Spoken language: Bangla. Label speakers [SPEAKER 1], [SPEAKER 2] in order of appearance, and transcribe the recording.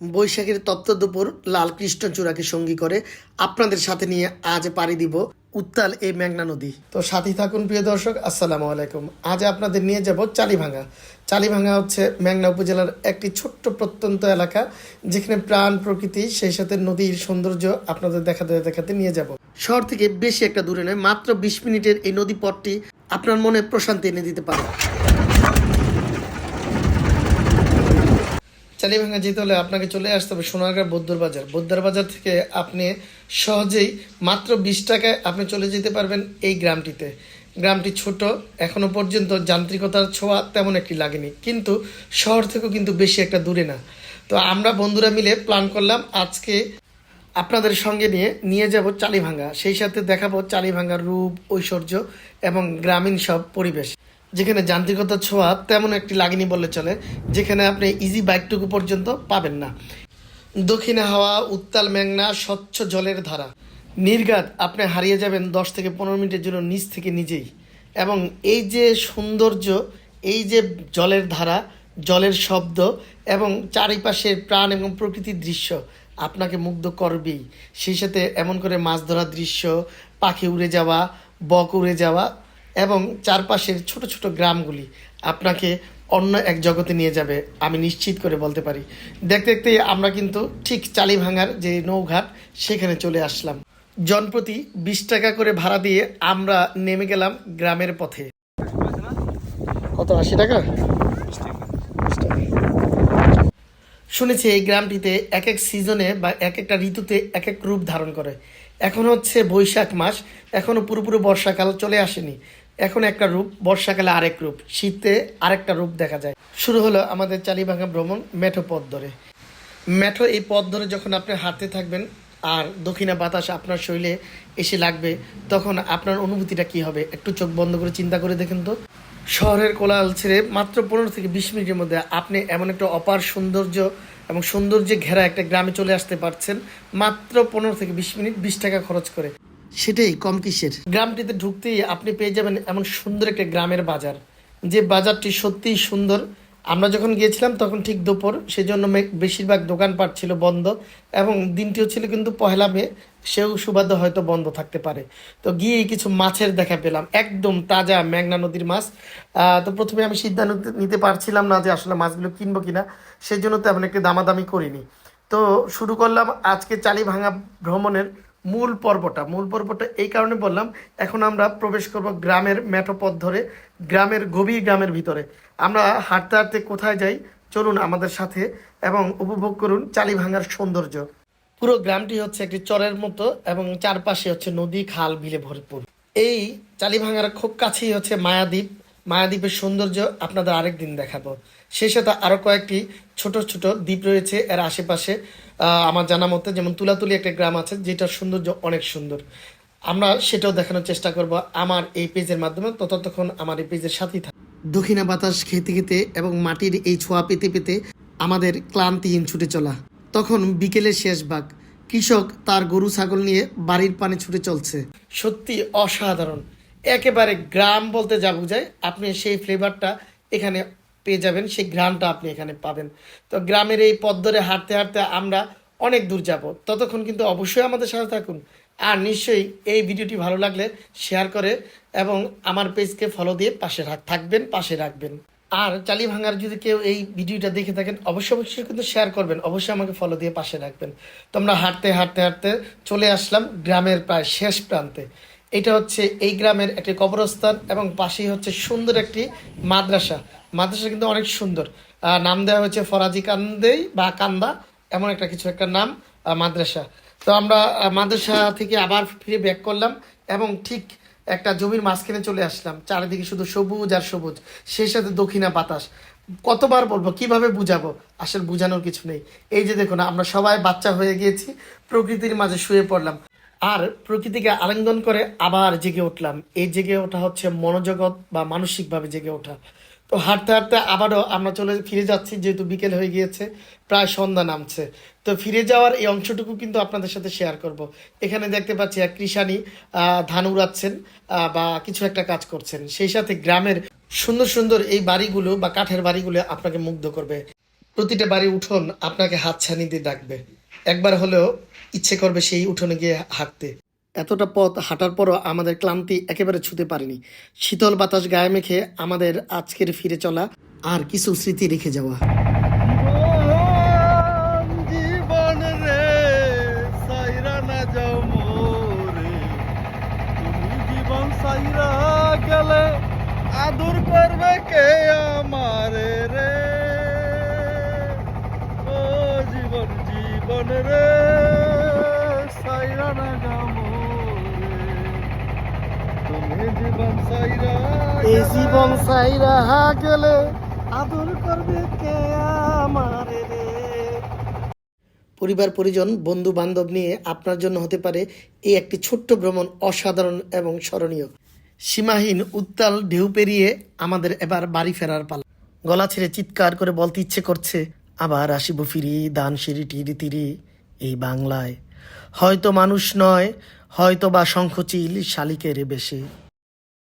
[SPEAKER 1] বৈশাখের তপ্ত দুপুর লাল কৃষ্ণচূড়াকে সঙ্গী করে আপনাদের সাথে নিয়ে আজ পাড়ি দিব উত্তাল এই মেঘনা নদী। তো সাথী থাকুন প্রিয় দর্শক, আসসালামু আলাইকুম। আজ আপনাদের নিয়ে যাব চালিভাঙ্গা। চালিভাঙ্গা হচ্ছে মেঘনা উপজেলার একটি ছোট্ট প্রত্যন্ত এলাকা, যেখানে প্রাণ প্রকৃতি, সেই সাথে নদীর সৌন্দর্য আপনাদের দেখাতে দেখাতে নিয়ে যাব। শহর থেকে বেশি একটা দূরে নয়, মাত্র বিশ মিনিটের এই নদী পথটি আপনার মনে প্রশান্তি এনে দিতে পারে। চালিভাঙ্গা যেতে হলে আপনাকে চলে আসতে হবে সোনারগাঁ বৌদ্ধর বাজার। বৌদ্ধর বাজার থেকে আপনি সহজেই মাত্র বিশ টাকায় আপনি চলে যেতে পারবেন এই গ্রামটিতে। গ্রামটি ছোট, এখনও পর্যন্ত যান্ত্রিকতার ছোঁয়া তেমন একটি লাগেনি। কিন্তু শহর থেকেও কিন্তু বেশি একটা দূরে না। তো আমরা বন্ধুরা মিলে প্ল্যান করলাম আজকে আপনাদের সঙ্গে নিয়ে নিয়ে যাব চালিভাঙ্গা সেই সাথে দেখাবো চালিভাঙ্গার রূপ, ঐশ্বর্য এবং গ্রামীণ সব পরিবেশ। যেখানে যান্ত্রিকতার ছোঁয়া তেমন একটি লাগেনি বললে চলে, যেখানে আপনি ইজি বাইকটুকু পর্যন্ত পাবেন না। দক্ষিণে হাওয়া, উত্তাল মেঘনা স্বচ্ছ জলের ধারা। নির্গাত, আপনি হারিয়ে যাবেন দশ থেকে পনেরো মিনিটের জন্য নিচ থেকে নিজেই। এবং এই যে সৌন্দর্য, এই যে জলের ধারা, জলের শব্দ এবং চারিপাশের প্রাণ এবং প্রকৃতির দৃশ্য, আপনাকে মুগ্ধ করবেই। সেই সাথে এমন করে মাছ ধরার দৃশ্য, পাখি উড়ে যাওয়া, বক উড়ে যাওয়া এবং চারপাশের ছোট ছোট গ্রামগুলি আপনাকে অন্য এক জগতে নিয়ে যাবে, আমি নিশ্চিত করে বলতে পারি। দেখতে দেখতে আমরা কিন্তু ঠিক চালিভাঙার যে নৌঘাট, সেখানে চলে আসলাম। জনপ্রতি বিশ টাকা করে ভাড়া দিয়ে আমরা নেমে গেলাম গ্রামের পথে। কত, আশি টাকা? শুনেছি এই গ্রামটিতে এক এক সিজনে বা এক একটা ঋতুতে এক এক রূপ ধারণ করে। এখন হচ্ছে বৈশাখ মাস, এখনও পুরোপুরি বর্ষাকাল চলে আসেনি। এখন একটা রূপ, বর্ষাকালে আরেক রূপ, শীতে আরেকটা রূপ দেখা যায়। শুরু হলো আমাদের চালিভাঙা ভ্রমণ মেঠো পথ ধরে। মেঠো এই পথ ধরে যখন আপনি হাঁটতে থাকবেন আর দক্ষিণা বাতাস আপনার শরীরে এসে লাগবে, তখন আপনার অনুভূতিটা কি হবে? একটু চোখ বন্ধ করে চিন্তা করে দেখেন তো। শহরের কোলাহল ছেড়ে মাত্র পনেরো থেকে বিশ মিনিটের মধ্যে আপনি এমন একটা অপার সৌন্দর্য এবং সৌন্দর্যে ঘেরা একটা গ্রামে চলে আসতে পারছেন, মাত্র পনেরো থেকে বিশ মিনিট বিশ টাকা খরচ করে। সেটাই কম কিসের? গ্রামটিতে ঢুকতেই আপনি পেয়ে যাবেন এমন সুন্দর একটা গ্রামের বাজার। যে বাজারটি সত্যিই সুন্দর। আমরা যখন গিয়েছিলাম তখন ঠিক দুপুর, সেজন্য বেশিরভাগ দোকানপাট ছিল বন্ধ এবং দিনটিও ছিল কিন্তু পহেলা মে, সেও সুবাদে হয়তো বন্ধ থাকতে পারে। তো গিয়ে কিছু মাছের দেখা পেলাম, একদম তাজা মেঘনা নদীর মাছ। তো প্রথমে আমি সিদ্ধান্ত নিতে পারছিলাম না যে আসলে মাছগুলো কিনবো কিনা সেই জন্য তেমন একটি দামাদামি করিনি। তো শুরু করলাম আজকে চালি ভাঙা ভ্রমণের মূল পর্বটা মূল পর্বটা এই কারণে বললাম, এখন আমরা প্রবেশ করব গ্রামের মেঠো পথ ধরে, গ্রামের গভীর গ্রামের ভিতরে। আমরা হাঁটতে হাঁটতে কোথায় যাই? চলুন আমাদের সাথে এবং উপভোগ করুন চালি ভাঙার সৌন্দর্য। পুরো গ্রামটি হচ্ছে একটি চরের মতো এবং চারপাশে হচ্ছে নদী, খাল, বিলে ভরপুর। এই চালিভাঙার খুব কাছেই হচ্ছে মায়াদ্বীপ। মায়াদ্বীপের সৌন্দর্য আপনাদের আরেক দিন দেখাবো। সেই সাথে আরও কয়েকটি ছোট ছোট দ্বীপ রয়েছে এর আশেপাশে। আমার জানা মতে যেমন তুলাতুলি একটা গ্রাম আছে যেটার সৌন্দর্য অনেক সুন্দর। আমরা সেটাও দেখানোর চেষ্টা করব আমার এই পেজের মাধ্যমে। ততক্ষণ আমার এই পেজের সাথেই থাক। দক্ষিণা বাতাস খেতে খেতে এবং মাটির এই ছোঁয়া পেতে পেতে আমাদের ক্লান্তিহীন ছুটে চলা। তখন বিকেলের শেষ ভাগ। কৃষক তার গরু ছাগল নিয়ে বাড়ির পানে ছুটে চলছে। সত্যি অসাধারণ। একেবারে গ্রাম বলতে যা বোঝায় আপনি সেই ফ্লেভারটা এখানে পেয়ে যাবেন, সেই গ্রামটা আপনি এখানে পাবেন। তো গ্রামের এই পথ ধরে হাঁটতে হাঁটতে আমরা অনেক দূর যাব। ততক্ষণ কিন্তু অবশ্যই আমাদের সাথে থাকুন। আর নিশ্চয়ই এই ভিডিওটি ভালো লাগলে শেয়ার করে এবং আমার পেজকে ফলো দিয়ে পাশে থাকবেন, পাশে রাখবেন। আর চালি ভাঙার যদি কেউ এই ভিডিওটা দেখে থাকেন, অবশ্যই অবশ্যই কিন্তু শেয়ার করবেন, অবশ্যই আমাকে ফলো দিয়ে পাশে রাখবেন। তো আমরা হাঁটতে হাঁটতে হাঁটতে চলে আসলাম গ্রামের প্রায় শেষ প্রান্তে। এটা হচ্ছে এই গ্রামের একটি কবরস্থান এবং পাশেই হচ্ছে সুন্দর একটি মাদ্রাসা। মাদ্রাসা কিন্তু অনেক সুন্দর। নাম দেওয়া হয়েছে ফরাজি কান্দেই বা কান্দা, এমন একটা কিছু একটা নাম মাদ্রাসা। তো আমরা মাদ্রাসা থেকে আবার ফিরে ব্যাক করলাম এবং ঠিক একটা জমির মাঝখানে চলে আসলাম। চারিদিকে শুধু সবুজ আর সবুজ, সেই সাথে দক্ষিণা বাতাস। কতবার বলব, কীভাবে বুঝাবো? আসলে বুঝানোর কিছু নেই। এই যে দেখুন, আমরা সবাই বাচ্চা হয়ে গিয়েছি, প্রকৃতির মাঝে শুয়ে পড়লাম। আর প্রকৃতিকে আলিঙ্গন করে আবার জেগে উঠলাম। এই জেগে ওঠা হচ্ছে মনোজগৎ বা মানসিকভাবে জেগে ওঠা। তো হাঁটতে হাঁটতে আবারও আমরা চলে, ফিরে যাচ্ছি, যেহেতু বিকেল হয়ে গিয়েছে, প্রায় সন্ধ্যা নামছে। তো ফিরে যাওয়ার এই অংশটুকু কিন্তু আপনাদের সাথে শেয়ার করব। এখানে দেখতে পাচ্ছি এক কৃষানি ধান উড়াচ্ছেন বা কিছু একটা কাজ করছেন। সেই সাথে গ্রামের সুন্দর সুন্দর এই বাড়িগুলো বা কাঠের বাড়িগুলো আপনাকে মুগ্ধ করবে। প্রতিটা বাড়ি উঠোন আপনাকে হাত হাতছানি দিয়ে ডাকবে। একবার হলেও ইচ্ছে করবে সেই উঠোনে গিয়ে হাঁটতে। এতটা পথ হাঁটার পরও আমাদের ক্লান্তি একেবারে ছুতে পারেনি। শীতল বাতাস গায়ে মেখে আমাদের আজকের ফিরে চলা আর কিছু স্মৃতি রেখে যাওয়া।
[SPEAKER 2] গেলে আদর করবে কে রে? জীবন জীবন রে, সাইরা না যাও মোরে তুমি জীবন সাইরা
[SPEAKER 1] গেলে আদর করবে কে পরিবার, পরিজন, বন্ধু, বান্ধব নিয়ে আপনার জন্য হতে পারে এই একটি ছোট্ট ভ্রমণ অসাধারণ এবং স্মরণীয়। সীমাহীন উত্তাল ঢেউ পেরিয়ে আমাদের এবার বাড়ি ফেরার পালা। গলা ছেড়ে চিৎকার করে বলতে ইচ্ছে করছে, আবার আসিব ফিরি দান সিঁড়ি টিরি তিরি এই বাংলায়। হয়তো মানুষ নয় হয়তো বা শঙ্খচিল শালিকের বেশে।